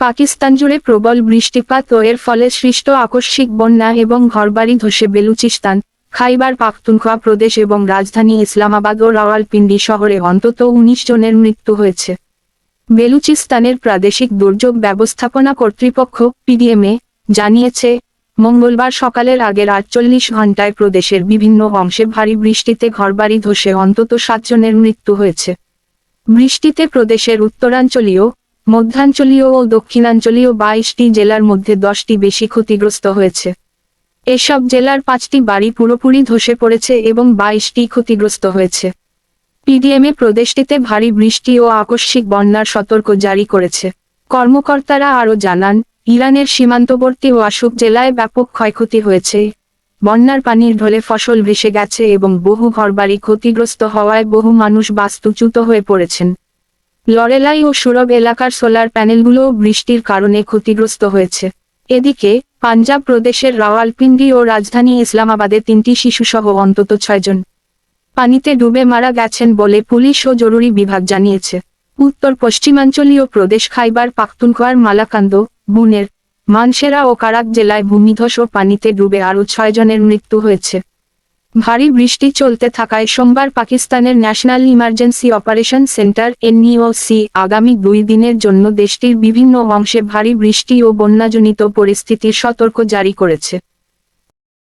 পাকিস্তান জুড়ে প্রবল বৃষ্টিপাত ও এর ফলে সৃষ্ট আকস্মিক বন্যা এবং ঘরবাড়ি ধসে বেলুচিস্তান, খাইবার পাখতুনখোয়া প্রদেশ এবং রাজধানী ইসলামাবাদ ও রাওয়ালপিন্ডি শহরে অন্তত উনিশ জনের মৃত্যু হয়েছে। বেলুচিস্তানের প্রাদেশিক দুর্যোগ ব্যবস্থাপনা কর্তৃপক্ষ পিডিএমএ জানিয়েছে, মঙ্গলবার সকালের আগের আটচল্লিশ ঘন্টায় প্রদেশের বিভিন্ন অংশে ভারী বৃষ্টিতে ঘরবাড়ি ধসে অন্তত সাতজনের মৃত্যু হয়েছে। বৃষ্টিতে প্রদেশের উত্তরাঞ্চলীয় মধ্যাঞ্চলীয় ও দক্ষিণাঞ্চলীয় বাইশটি জেলার মধ্যে দশটি বেশি ক্ষতিগ্রস্ত হয়েছে। এসব জেলার পাঁচটি বাড়ি পুরোপুরি ধসে পড়েছে এবং বাইশটি ক্ষতিগ্রস্ত হয়েছে। পিডিএমএ প্রদেশটিতে ভারী বৃষ্টি ও আকস্মিক বন্যার সতর্ক জারি করেছে। কর্মকর্তারা আরও জানান, ইরানের সীমান্তবর্তী ওয়াসুক জেলায় ব্যাপক ক্ষয়ক্ষতি হয়েছে। বন্যার পানির ঢলে ফসল ভেসে গেছে এবং বহু ঘরবাড়ি ক্ষতিগ্রস্ত হওয়ায় বহু মানুষ বাস্তুচ্যুত হয়ে পড়েছেন। লরেলাই ও সুরব এলাকার সোলার প্যানেলগুলোও বৃষ্টির কারণে ক্ষতিগ্রস্ত হয়েছে। এদিকে, পাঞ্জাব প্রদেশের রাওয়ালপিন্ডি ও রাজধানী ইসলামাবাদে তিনটি শিশুসহ অন্তত ছয়জন পানিতে ডুবে মারা গেছেন বলে পুলিশ ও জরুরি বিভাগ জানিয়েছে। উত্তর পশ্চিমাঞ্চলীয় প্রদেশ খাইবার পাখতুনখোয়ার মালাকান্দ, বুনের, মানসেরা ও কারাক জেলায় ভূমিধস ও পানিতে ডুবে আরও ছয়জনের মৃত্যু হয়েছে। ভারী বৃষ্টি চলতে থাকায় সোমবার পাকিস্তানের national emergency operation centre, NEOC, আগামী দুই দিনের জন্য দেশটির বিভিন্ন অংশে ভারী বৃষ্টি ও বন্যাজনিত পরিস্থিতির সতর্ক জারি করেছে।